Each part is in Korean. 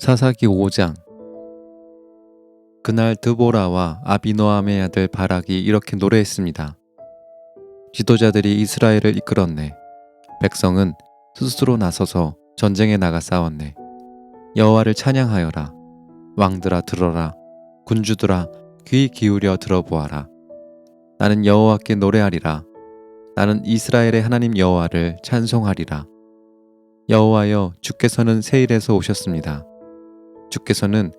사사기 5장 그날 드보라와 아비노함의 아들 바락이 이렇게 노래했습니다. 지도자들이 이스라엘을 이끌었네. 백성은 스스로 나서서 전쟁에 나가 싸웠네. 여호와를 찬양하여라. 왕들아 들어라. 군주들아 귀 기울여 들어보아라. 나는 여호와께 노래하리라. 나는 이스라엘의 하나님 여호와를 찬송하리라. 여호와여 주께서는 세일에서 오셨습니다. 주께서는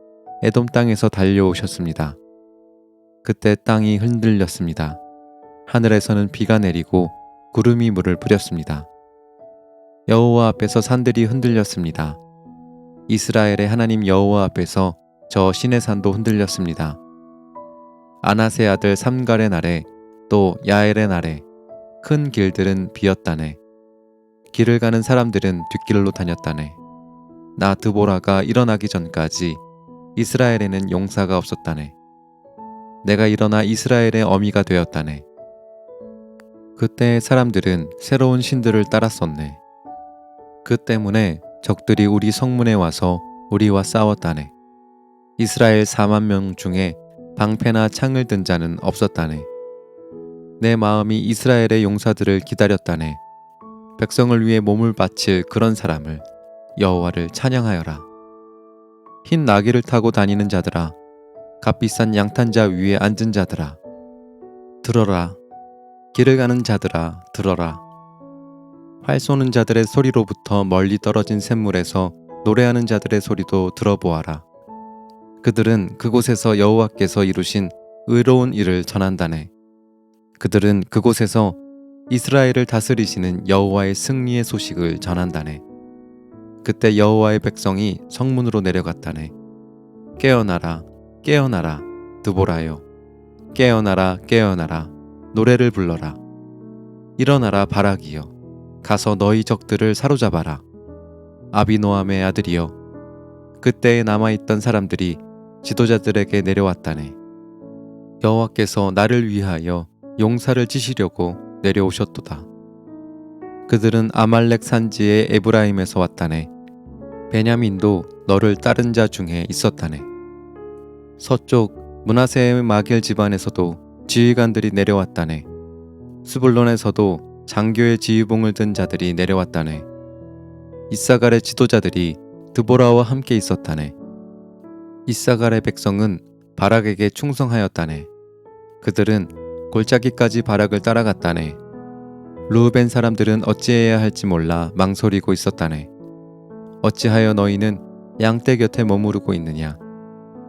에돔 땅에서 달려오셨습니다. 그때 땅이 흔들렸습니다. 하늘에서는 비가 내리고 구름이 물을 뿌렸습니다. 여호와 앞에서 산들이 흔들렸습니다. 이스라엘의 하나님 여호와 앞에서 저 신의 산도 흔들렸습니다. 아나세 아들 삼갈의 날에 또 야엘의 날에 큰 길들은 비었다네. 길을 가는 사람들은 뒷길로 다녔다네. 나 드보라가 일어나기 전까지 이스라엘에는 용사가 없었다네. 내가 일어나 이스라엘의 어미가 되었다네. 그때 사람들은 새로운 신들을 따랐었네. 그 때문에 적들이 우리 성문에 와서 우리와 싸웠다네. 이스라엘 4만 명 중에 방패나 창을 든 자는 없었다네. 내 마음이 이스라엘의 용사들을 기다렸다네. 백성을 위해 몸을 바칠 그런 사람을 여호와를 찬양하여라. 흰 나귀를 타고 다니는 자들아, 값비싼 양탄자 위에 앉은 자들아, 들어라. 길을 가는 자들아, 들어라. 활 쏘는 자들의 소리로부터 멀리 떨어진 샘물에서 노래하는 자들의 소리도 들어보아라. 그들은 그곳에서 여호와께서 이루신 의로운 일을 전한다네. 그들은 그곳에서 이스라엘을 다스리시는 여호와의 승리의 소식을 전한다네. 그때 여호와의 백성이 성문으로 내려갔다네. 깨어나라, 깨어나라, 드보라요. 깨어나라, 깨어나라, 노래를 불러라. 일어나라, 바락이여. 가서 너희 적들을 사로잡아라. 아비노함의 아들이여. 그때에 남아있던 사람들이 지도자들에게 내려왔다네. 여호와께서 나를 위하여 용사를 치시려고 내려오셨도다. 그들은 아말렉 산지의 에브라임에서 왔다네. 베냐민도 너를 따른 자 중에 있었다네. 서쪽 문하세의 마겔 집안에서도 지휘관들이 내려왔다네. 스불론에서도 장교의 지휘봉을 든 자들이 내려왔다네. 이사갈의 지도자들이 드보라와 함께 있었다네. 이사갈의 백성은 바락에게 충성하였다네. 그들은 골짜기까지 바락을 따라갔다네. 루벤 사람들은 어찌해야 할지 몰라 망설이고 있었다네. 어찌하여 너희는 양떼 곁에 머무르고 있느냐?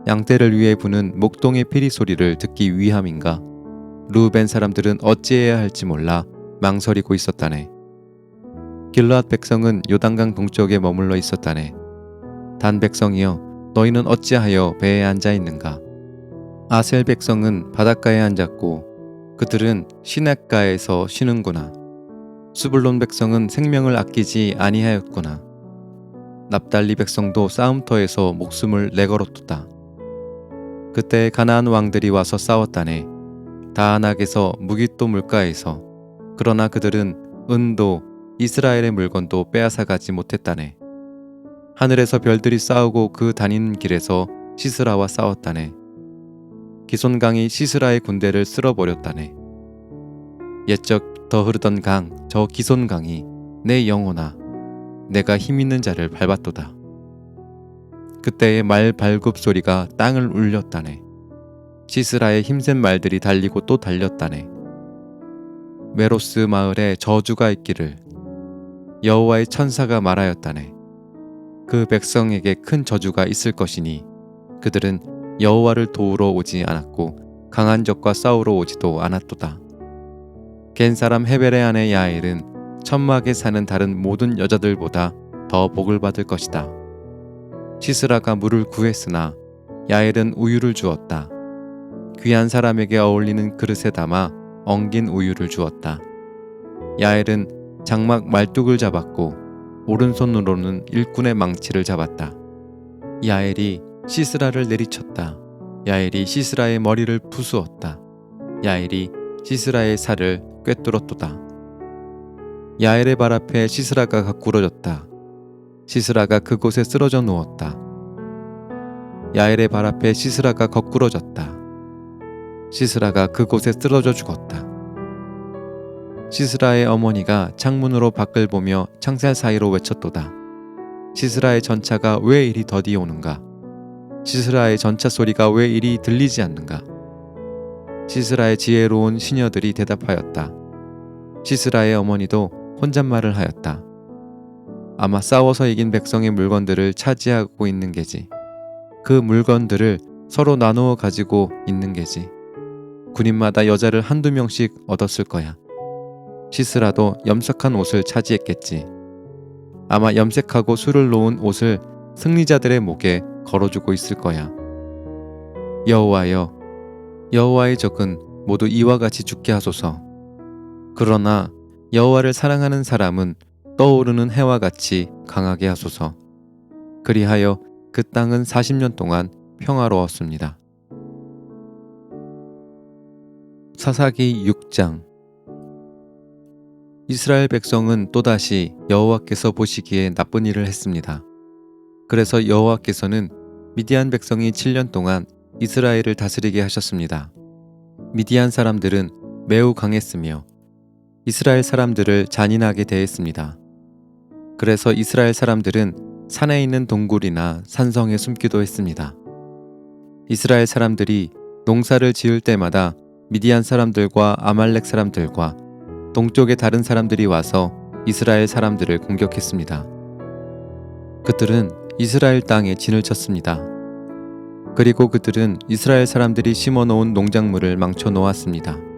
양떼를 위해 부는 목동의 피리 소리를 듣기 위함인가? 루벤 사람들은 어찌해야 할지 몰라 망설이고 있었다네. 길르앗 백성은 요단강 동쪽에 머물러 있었다네. 단 백성이여 너희는 어찌하여 배에 앉아 있는가? 아셀 백성은 바닷가에 앉았고 그들은 시냇가에서 쉬는구나. 수불론 백성은 생명을 아끼지 아니하였구나. 납달리 백성도 싸움터에서 목숨을 내걸었도다. 그때 가나안 왕들이 와서 싸웠다네. 다안악에서 무기또 물가에서 그러나 그들은 은도 이스라엘의 물건도 빼앗아 가지 못했다네. 하늘에서 별들이 싸우고 그 다니는 길에서 시스라와 싸웠다네. 기손강이 시스라의 군대를 쓸어버렸다네. 옛적 더 흐르던 강, 저 기손강이 내 영혼아, 내가 힘 있는 자를 밟았도다. 그때의 말 발굽 소리가 땅을 울렸다네. 시스라의 힘센 말들이 달리고 또 달렸다네. 메로스 마을에 저주가 있기를 여호와의 천사가 말하였다네. 그 백성에게 큰 저주가 있을 것이니 그들은 여호와를 도우러 오지 않았고 강한 적과 싸우러 오지도 않았도다. 겐 사람 아내 야엘은 천막에 사는 다른 모든 여자들보다 더 복을 받을 것이다. 시스라가 물을 구했으나 야엘은 우유를 주었다. 귀한 사람에게 어울리는 그릇에 담아 엉긴 우유를 주었다. 야엘은 장막 말뚝을 잡았고 오른손으로는 일꾼의 망치를 잡았다. 야엘이 시스라를 내리쳤다. 야엘이 시스라의 머리를 부수었다. 야엘이 시스라의 살을 꿰뚫었도다. 야엘의 발 앞에 시스라가 가꾸러졌다. 시스라가 그곳에 쓰러져 누웠다. 야엘의 발 앞에 시스라가 거꾸러졌다. 시스라가 그곳에 쓰러져 죽었다. 시스라의 어머니가 창문으로 밖을 보며 창살 사이로 외쳤도다. 시스라의 전차가 왜 이리 더디 오는가? 시스라의 전차 소리가 왜 이리 들리지 않는가? 시스라의 지혜로운 시녀들이 대답하였다. 시스라의 어머니도 혼잣말을 하였다. 아마 싸워서 이긴 백성의 물건들을 차지하고 있는 게지. 그 물건들을 서로 나누어 가지고 있는 게지. 군인마다 여자를 한두 명씩 얻었을 거야. 시스라도 염색한 옷을 차지했겠지. 아마 염색하고 술을 놓은 옷을 승리자들의 목에 걸어주고 있을 거야. 여호와여, 여호와의 적은 모두 이와 같이 죽게 하소서. 그러나 여호와를 사랑하는 사람은 떠오르는 해와 같이 강하게 하소서. 그리하여 그 땅은 40년 동안 평화로웠습니다. 사사기 6장 이스라엘 백성은 또다시 여호와께서 보시기에 나쁜 일을 했습니다. 그래서 여호와께서는 미디안 백성이 7년 동안 이스라엘을 다스리게 하셨습니다. 미디안 사람들은 매우 강했으며 이스라엘 사람들을 잔인하게 대했습니다. 그래서 이스라엘 사람들은 산에 있는 동굴이나 산성에 숨기도 했습니다. 이스라엘 사람들이 농사를 지을 때마다 미디안 사람들과 아말렉 사람들과 동쪽의 다른 사람들이 와서 이스라엘 사람들을 공격했습니다. 그들은 이스라엘 땅에 진을 쳤습니다. 그리고 그들은 이스라엘 사람들이 심어 놓은 농작물을 망쳐 놓았습니다.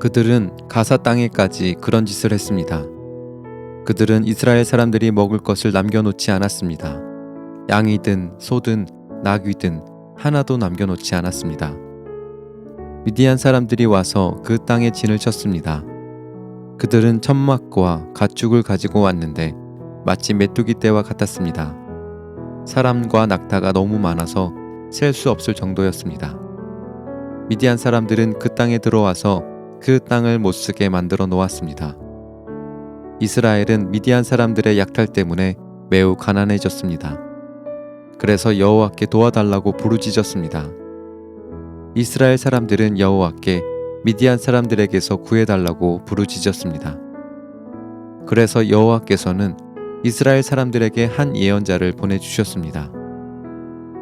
그들은 가사 땅에까지 그런 짓을 했습니다. 그들은 이스라엘 사람들이 먹을 것을 남겨놓지 않았습니다. 양이든 소든 나귀든 하나도 남겨놓지 않았습니다. 미디안 사람들이 와서 그 땅에 진을 쳤습니다. 그들은 천막과 가축을 가지고 왔는데 마치 메뚜기 떼와 같았습니다. 사람과 낙타가 너무 많아서 셀 수 없을 정도였습니다. 미디안 사람들은 그 땅에 들어와서 그 땅을 못 쓰게 만들어 놓았습니다. 이스라엘은 미디안 사람들의 약탈 때문에 매우 가난해졌습니다. 그래서 여호와께 도와달라고 부르짖었습니다. 이스라엘 사람들은 여호와께 미디안 사람들에게서 구해달라고 부르짖었습니다. 그래서 여호와께서는 이스라엘 사람들에게 한 예언자를 보내주셨습니다.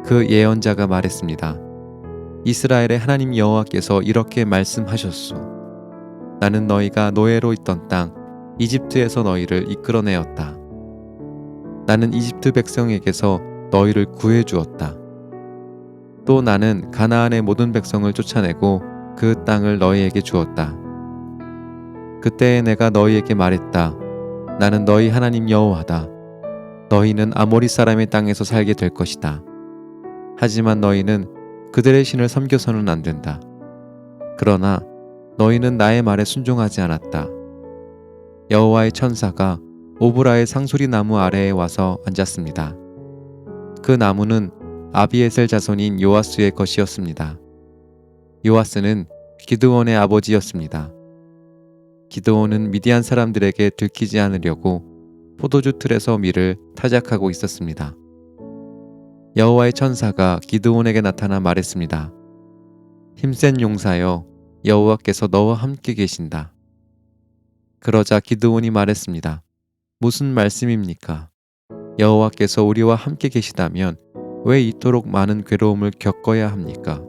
그 예언자가 말했습니다. 이스라엘의 하나님 여호와께서 이렇게 말씀하셨소. 나는 너희가 노예로 있던 땅 이집트에서 너희를 이끌어내었다. 나는 이집트 백성에게서 너희를 구해 주었다. 또 나는 가나안의 모든 백성을 쫓아내고 그 땅을 너희에게 주었다. 그때 내가 너희에게 말했다. 나는 너희 하나님 여호와다. 너희는 아모리 사람의 땅에서 살게 될 것이다. 하지만 너희는 그들의 신을 섬겨서는 안 된다. 그러나 너희는 나의 말에 순종하지 않았다. 여호와의 천사가 오브라의 상수리 나무 아래에 와서 앉았습니다. 그 나무는 아비에셀 자손인 요아스의 것이었습니다. 요아스는 기드온의 아버지였습니다. 기드온은 미디안 사람들에게 들키지 않으려고 포도주 틀에서 밀을 타작하고 있었습니다. 여호와의 천사가 기드온에게 나타나 말했습니다. 힘센 용사여 여호와께서 너와 함께 계신다. 그러자 기드온이 말했습니다. 무슨 말씀입니까? 여호와께서 우리와 함께 계시다면 왜 이토록 많은 괴로움을 겪어야 합니까?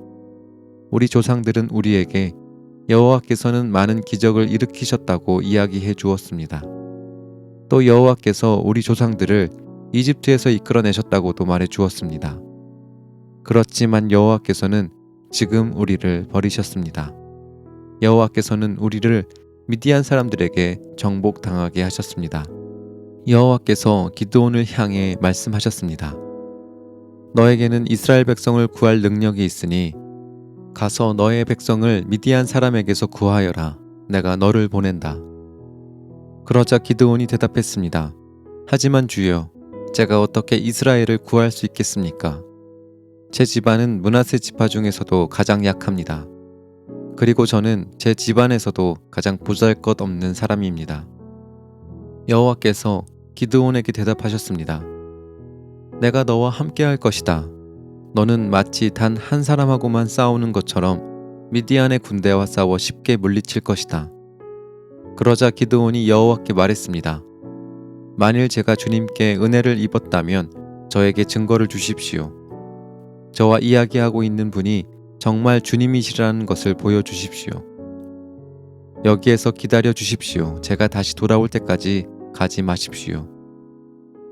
우리 조상들은 우리에게 여호와께서는 많은 기적을 일으키셨다고 이야기해 주었습니다. 또 여호와께서 우리 조상들을 이집트에서 이끌어내셨다고도 말해 주었습니다. 그렇지만 여호와께서는 지금 우리를 버리셨습니다. 여호와께서는 우리를 미디안 사람들에게 정복당하게 하셨습니다. 여호와께서 기드온을 향해 말씀하셨습니다. 너에게는 이스라엘 백성을 구할 능력이 있으니 가서 너의 백성을 미디안 사람에게서 구하여라. 내가 너를 보낸다. 그러자 기드온이 대답했습니다. 하지만 주여, 제가 어떻게 이스라엘을 구할 수 있겠습니까? 제 집안은 문하세 지파 중에서도 가장 약합니다. 그리고 저는 제 집안에서도 가장 보잘것 없는 사람입니다. 여호와께서 기드온에게 대답하셨습니다. 내가 너와 함께 할 것이다. 너는 마치 단 한 사람하고만 싸우는 것처럼 미디안의 군대와 싸워 쉽게 물리칠 것이다. 그러자 기드온이 여호와께 말했습니다. 만일 제가 주님께 은혜를 입었다면 저에게 증거를 주십시오. 저와 이야기하고 있는 분이 정말 주님이시라는 것을 보여주십시오. 여기에서 기다려 주십시오. 제가 다시 돌아올 때까지 가지 마십시오.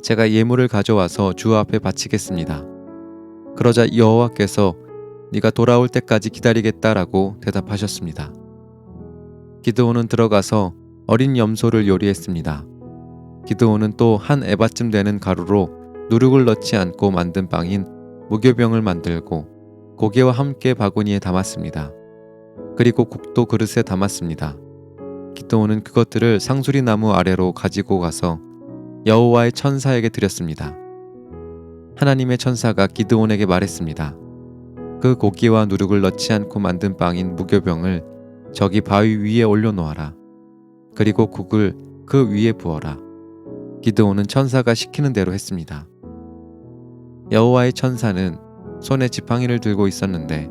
제가 예물을 가져와서 주 앞에 바치겠습니다. 그러자 여호와께서 네가 돌아올 때까지 기다리겠다라고 대답하셨습니다. 기드온은 들어가서 어린 염소를 요리했습니다. 기드온은 또 한 에바쯤 되는 가루로 누룩을 넣지 않고 만든 빵인 무교병을 만들고 고기와 함께 바구니에 담았습니다. 그리고 국도 그릇에 담았습니다. 기드온은 그것들을 상수리 나무 아래로 가지고 가서 여호와의 천사에게 드렸습니다. 하나님의 천사가 기드온에게 말했습니다. 그 고기와 누룩을 넣지 않고 만든 빵인 무교병을 저기 바위 위에 올려놓아라. 그리고 국을 그 위에 부어라. 기드온은 천사가 시키는 대로 했습니다. 여호와의 천사는 손에 지팡이를 들고 있었는데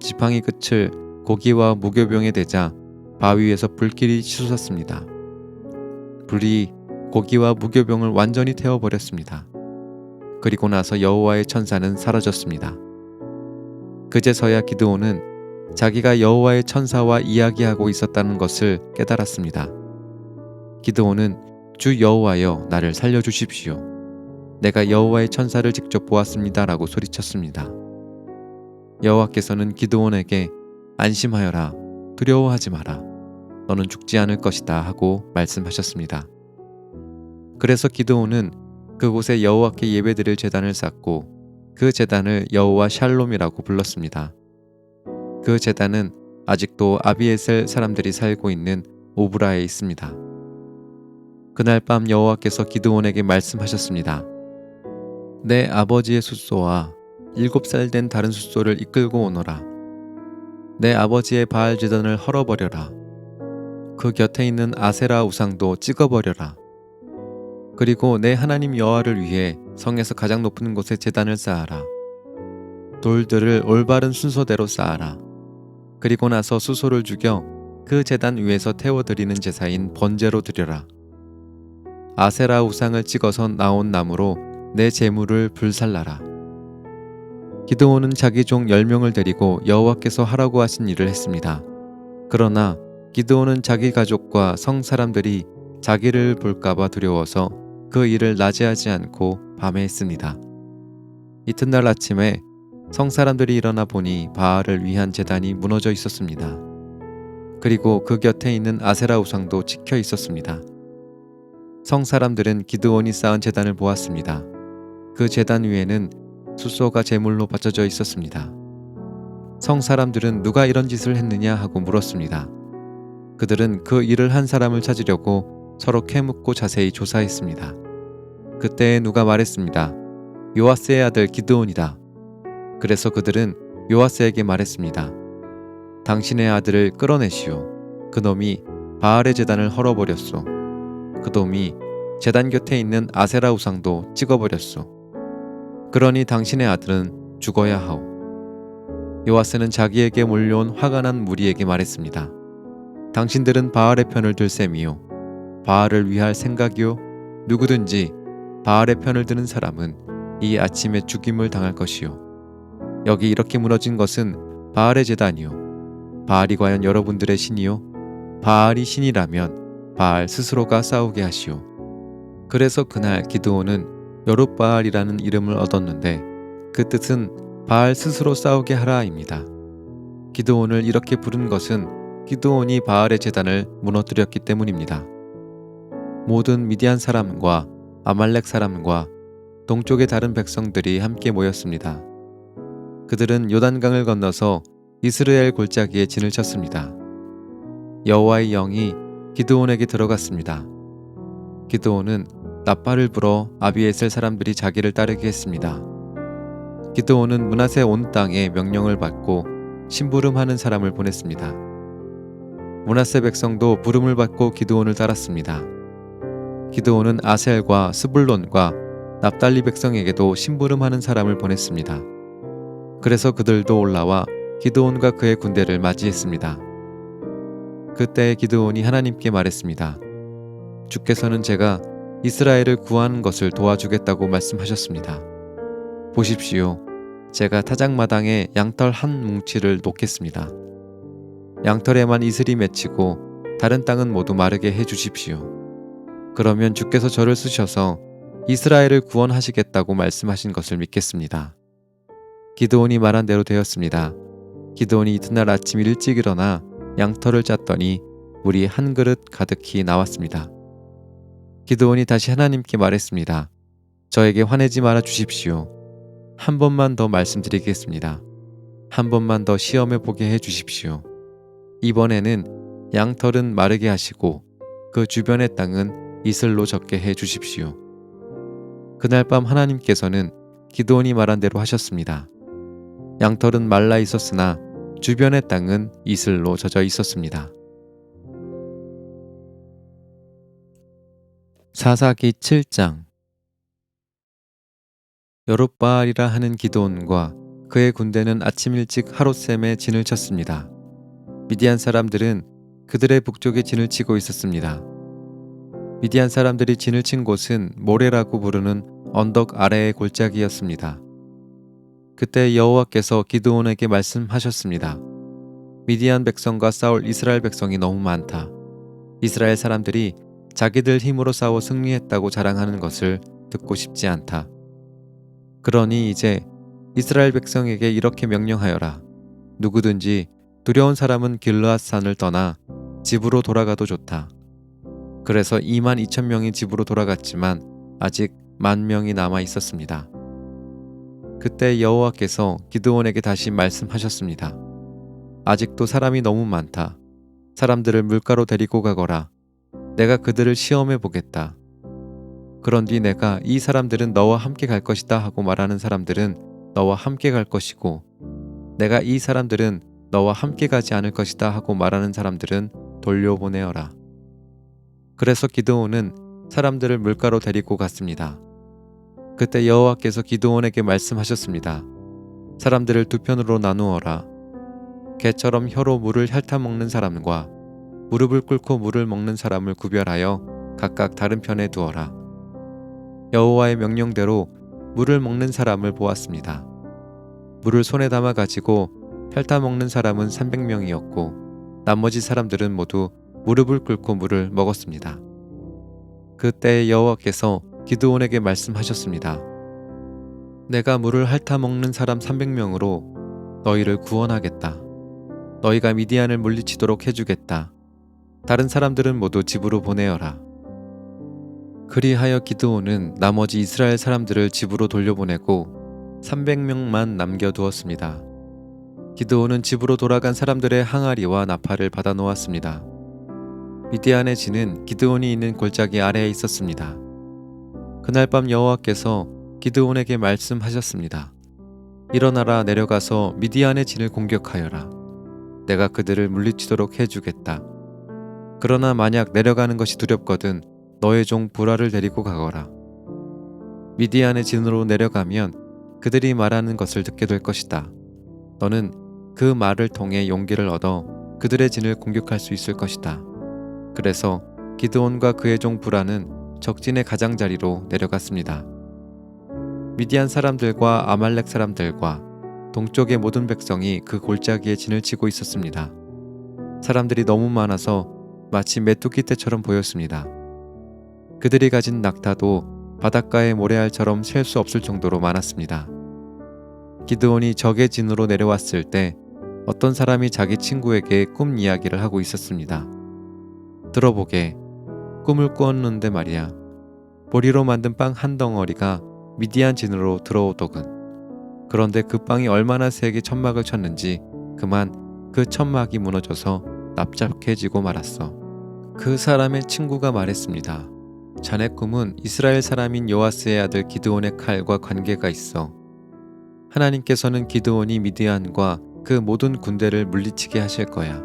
지팡이 끝을 고기와 무교병에 대자 바위에서 불길이 치솟았습니다. 불이 고기와 무교병을 완전히 태워버렸습니다. 그리고 나서 여호와의 천사는 사라졌습니다. 그제서야 기드온은 자기가 여호와의 천사와 이야기하고 있었다는 것을 깨달았습니다. 기드온은 주 여호와여 나를 살려 주십시오. 내가 여호와의 천사를 직접 보았습니다라고 소리쳤습니다. 여호와께서는 기드온에게 안심하여라 두려워하지 마라 너는 죽지 않을 것이다 하고 말씀하셨습니다. 그래서 기드온은 그곳에 여호와께 예배드릴 제단을 쌓고 그 제단을 여호와 샬롬이라고 불렀습니다. 그 제단은 아직도 아비에셀 사람들이 살고 있는 오브라에 있습니다. 그날 밤 여호와께서 기드온에게 말씀하셨습니다. 내 아버지의 숫소와 일곱 살 된 다른 숫소를 이끌고 오너라. 내 아버지의 바알 제단을 헐어버려라. 그 곁에 있는 아세라 우상도 찍어버려라. 그리고 내 하나님 여호와를 위해 성에서 가장 높은 곳에 제단을 쌓아라. 돌들을 올바른 순서대로 쌓아라. 그리고 나서 수소를 죽여 그 제단 위에서 태워 드리는 제사인 번제로 드려라. 아세라 우상을 찍어서 나온 나무로 내 재물을 불살라라. 기드온은 자기 종 10명을 데리고 여호와께서 하라고 하신 일을 했습니다. 그러나 기드온은 자기 가족과 성 사람들이 자기를 볼까봐 두려워서 그 일을 낮에 하지 않고 밤에 했습니다. 이튿날 아침에 성 사람들이 일어나 보니 바알을 위한 제단이 무너져 있었습니다. 그리고 그 곁에 있는 아세라 우상도 찍혀 있었습니다. 성 사람들은 기드온이 쌓은 제단을 보았습니다. 그 제단 위에는 숫소가 제물로 받쳐져 있었습니다. 성 사람들은 누가 이런 짓을 했느냐 하고 물었습니다. 그들은 그 일을 한 사람을 찾으려고 서로 캐묻고 자세히 조사했습니다. 그때 누가 말했습니다. 요아스의 아들 기드온이다. 그래서 그들은 요아스에게 말했습니다. 당신의 아들을 끌어내시오. 그놈이 바알의 재단을 헐어버렸소. 그놈이 재단 곁에 있는 아세라 우상도 찍어버렸소. 그러니 당신의 아들은 죽어야 하오. 요아스는 자기에게 몰려온 화가 난 무리에게 말했습니다. 당신들은 바알의 편을 들 셈이요. 바알을 위할 생각이요 누구든지 바알의 편을 드는 사람은 이 아침에 죽임을 당할 것이요 여기 이렇게 무너진 것은 바알의 재단이요 바알이 과연 여러분들의 신이요 바알이 신이라면 바알 스스로가 싸우게 하시오 그래서 그날 기드온은 여룻바알이라는 이름을 얻었는데 그 뜻은 바알 스스로 싸우게 하라입니다. 기드온을 이렇게 부른 것은 기드온이 바알의 재단을 무너뜨렸기 때문입니다. 모든 미디안 사람과 아말렉 사람과 동쪽의 다른 백성들이 함께 모였습니다. 그들은 요단강을 건너서 이스라엘 골짜기에 진을 쳤습니다. 여호와의 영이 기드온에게 들어갔습니다. 기드온은 나팔을 불어 아비에셀 사람들이 자기를 따르게 했습니다. 기드온은 문하세 온 땅에 명령을 받고 심부름하는 사람을 보냈습니다. 문하세 백성도 부름을 받고 기드온을 따랐습니다. 기드온은 아셀과 스불론과 납달리 백성에게도 심부름하는 사람을 보냈습니다. 그래서 그들도 올라와 기드온과 그의 군대를 맞이했습니다. 그때 기드온이 하나님께 말했습니다. 주께서는 제가 이스라엘을 구하는 것을 도와주겠다고 말씀하셨습니다. 보십시오. 제가 타작마당에 양털 한 뭉치를 놓겠습니다. 양털에만 이슬이 맺히고 다른 땅은 모두 마르게 해 주십시오. 그러면 주께서 저를 쓰셔서 이스라엘을 구원하시겠다고 말씀하신 것을 믿겠습니다. 기드온이 말한 대로 되었습니다. 기드온이 이튿날 아침 일찍 일어나 양털을 짰더니 물이 한 그릇 가득히 나왔습니다. 기드온이 다시 하나님께 말했습니다. 저에게 화내지 말아 주십시오. 한 번만 더 말씀드리겠습니다. 한 번만 더 시험해 보게 해 주십시오. 이번에는 양털은 마르게 하시고 그 주변의 땅은 이슬로 젖게 해 주십시오. 그날 밤 하나님께서는 기도원이 말한 대로 하셨습니다. 양털은 말라 있었으나 주변의 땅은 이슬로 젖어 있었습니다. 사사기 7장 여룻바알이라 하는 기도원과 그의 군대는 아침 일찍 하룻샘에 진을 쳤습니다. 미디안 사람들은 그들의 북쪽에 진을 치고 있었습니다. 미디안 사람들이 진을 친 곳은 모래라고 부르는 언덕 아래의 골짜기였습니다. 그때 여호와께서 기드온에게 말씀하셨습니다. 미디안 백성과 싸울 이스라엘 백성이 너무 많다. 이스라엘 사람들이 자기들 힘으로 싸워 승리했다고 자랑하는 것을 듣고 싶지 않다. 그러니 이제 이스라엘 백성에게 이렇게 명령하여라. 누구든지 두려운 사람은 길르앗산을 떠나 집으로 돌아가도 좋다. 그래서 2만 2천 명이 집으로 돌아갔지만 아직 만 명이 남아 있었습니다. 그때 여호와께서 기드온에게 다시 말씀하셨습니다. 아직도 사람이 너무 많다. 사람들을 물가로 데리고 가거라. 내가 그들을 시험해 보겠다. 그런 뒤 내가 이 사람들은 너와 함께 갈 것이다 하고 말하는 사람들은 너와 함께 갈 것이고 내가 이 사람들은 너와 함께 가지 않을 것이다 하고 말하는 사람들은 돌려보내어라. 그래서 기드온은 사람들을 물가로 데리고 갔습니다. 그때 여호와께서 기드온에게 말씀하셨습니다. 사람들을 두 편으로 나누어라. 개처럼 혀로 물을 핥아먹는 사람과 무릎을 꿇고 물을 먹는 사람을 구별하여 각각 다른 편에 두어라. 여호와의 명령대로 물을 먹는 사람을 보았습니다. 물을 손에 담아 가지고 핥아먹는 사람은 300명이었고 나머지 사람들은 모두 무릎을 꿇고 물을 먹었습니다. 그때 여호와께서 기드온에게 말씀하셨습니다. 내가 물을 핥아 먹는 사람 300명으로 너희를 구원하겠다. 너희가 미디안을 물리치도록 해주겠다. 다른 사람들은 모두 집으로 보내어라. 그리하여 기드온은 나머지 이스라엘 사람들을 집으로 돌려보내고 300명만 남겨두었습니다. 기드온은 집으로 돌아간 사람들의 항아리와 나팔을 받아 놓았습니다. 미디안의 진은 기드온이 있는 골짜기 아래에 있었습니다. 그날 밤 여호와께서 기드온에게 말씀하셨습니다. 일어나라 내려가서 미디안의 진을 공격하여라. 내가 그들을 물리치도록 해주겠다. 그러나 만약 내려가는 것이 두렵거든 너의 종 부라를 데리고 가거라. 미디안의 진으로 내려가면 그들이 말하는 것을 듣게 될 것이다. 너는 그 말을 통해 용기를 얻어 그들의 진을 공격할 수 있을 것이다. 그래서 기드온과 그의 종 부라는 적진의 가장자리로 내려갔습니다. 미디안 사람들과 아말렉 사람들과 동쪽의 모든 백성이 그 골짜기에 진을 치고 있었습니다. 사람들이 너무 많아서 마치 메뚜기 떼처럼 보였습니다. 그들이 가진 낙타도 바닷가의 모래알처럼 셀 수 없을 정도로 많았습니다. 기드온이 적의 진으로 내려왔을 때 어떤 사람이 자기 친구에게 꿈 이야기를 하고 있었습니다. 들어보게 꿈을 꾸었는데 말이야. 보리로 만든 빵 한 덩어리가 미디안 진으로 들어오더군. 그런데 그 빵이 얼마나 세게 천막을 쳤는지 그만 그 천막이 무너져서 납작해지고 말았어. 그 사람의 친구가 말했습니다. 자네 꿈은 이스라엘 사람인 요아스의 아들 기드온의 칼과 관계가 있어. 하나님께서는 기드온이 미디안과 그 모든 군대를 물리치게 하실 거야.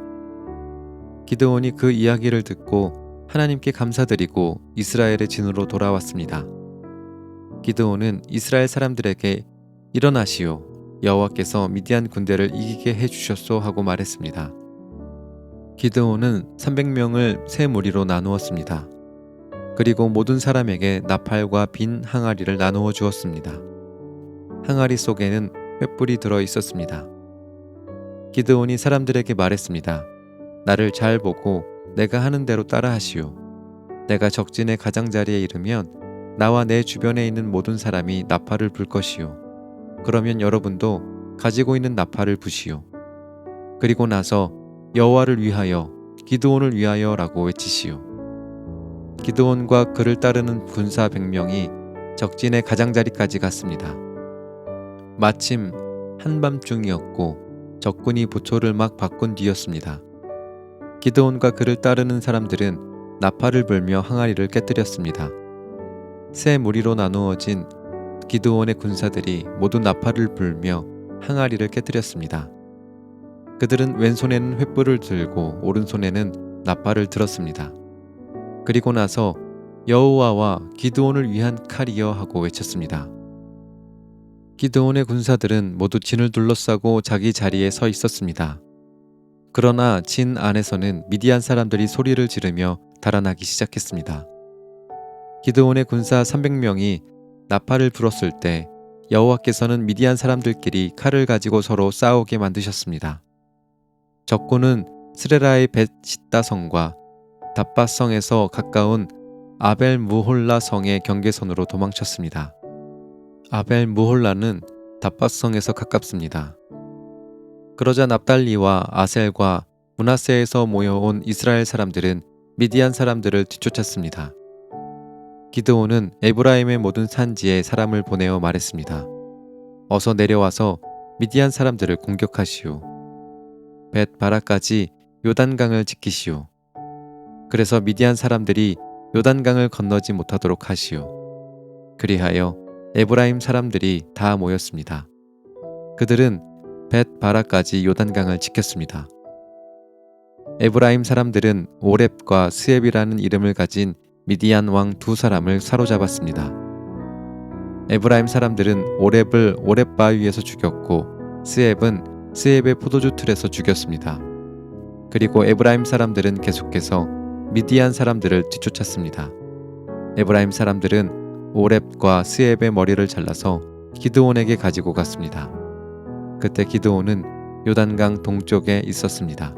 기드온이 그 이야기를 듣고 하나님께 감사드리고 이스라엘의 진으로 돌아왔습니다. 기드온은 이스라엘 사람들에게 일어나시오. 여호와께서 미디안 군대를 이기게 해 주셨소 하고 말했습니다. 기드온은 300명을 세 무리로 나누었습니다. 그리고 모든 사람에게 나팔과 빈 항아리를 나누어 주었습니다. 항아리 속에는 횃불이 들어 있었습니다. 기드온이 사람들에게 말했습니다. 나를 잘 보고 내가 하는 대로 따라 하시오. 내가 적진의 가장자리에 이르면 나와 내 주변에 있는 모든 사람이 나팔을 불 것이오. 그러면 여러분도 가지고 있는 나팔을 부시오. 그리고 나서 여호와를 위하여 기드온을 위하여라고 외치시오. 기드온과 그를 따르는 군사 100명이 적진의 가장자리까지 갔습니다. 마침 한밤중이었고 적군이 부초를 막 바꾼 뒤였습니다. 기드온과 그를 따르는 사람들은 나팔을 불며 항아리를 깨뜨렸습니다. 세 무리로 나누어진 기드온의 군사들이 모두 나팔을 불며 항아리를 깨뜨렸습니다. 그들은 왼손에는 횃불을 들고 오른손에는 나팔을 들었습니다. 그리고 나서 여호와와 기드온을 위한 칼이여 하고 외쳤습니다. 기드온의 군사들은 모두 진을 둘러싸고 자기 자리에 서 있었습니다. 그러나 진 안에서는 미디안 사람들이 소리를 지르며 달아나기 시작했습니다. 기드온의 군사 300명이 나팔을 불었을 때 여호와께서는 미디안 사람들끼리 칼을 가지고 서로 싸우게 만드셨습니다. 적군은 스레라의 벳시다 성과 답바 성에서 가까운 아벨 무홀라 성의 경계선으로 도망쳤습니다. 아벨 무홀라는 답바 성에서 가깝습니다. 그러자 납달리와 아셀과 문하세에서 모여온 이스라엘 사람들은 미디안 사람들을 뒤쫓았습니다. 기드온은 에브라임의 모든 산지에 사람을 보내어 말했습니다. 어서 내려와서 미디안 사람들을 공격하시오. 벳 바라까지 요단강을 지키시오. 그래서 미디안 사람들이 요단강을 건너지 못하도록 하시오. 그리하여 에브라임 사람들이 다 모였습니다. 그들은 벳 바라까지 요단강을 지켰습니다. 에브라임 사람들은 오렙과 스앱이라는 이름을 가진 미디안 왕 두 사람을 사로잡았습니다. 에브라임 사람들은 오렙을 오렙 바위에서 죽였고 스앱은 스앱의 포도주 틀에서 죽였습니다. 그리고 에브라임 사람들은 계속해서 미디안 사람들을 뒤쫓았습니다. 에브라임 사람들은 오렙과 스앱의 머리를 잘라서 기드온에게 가지고 갔습니다. 그때 기드온은 요단강 동쪽에 있었습니다.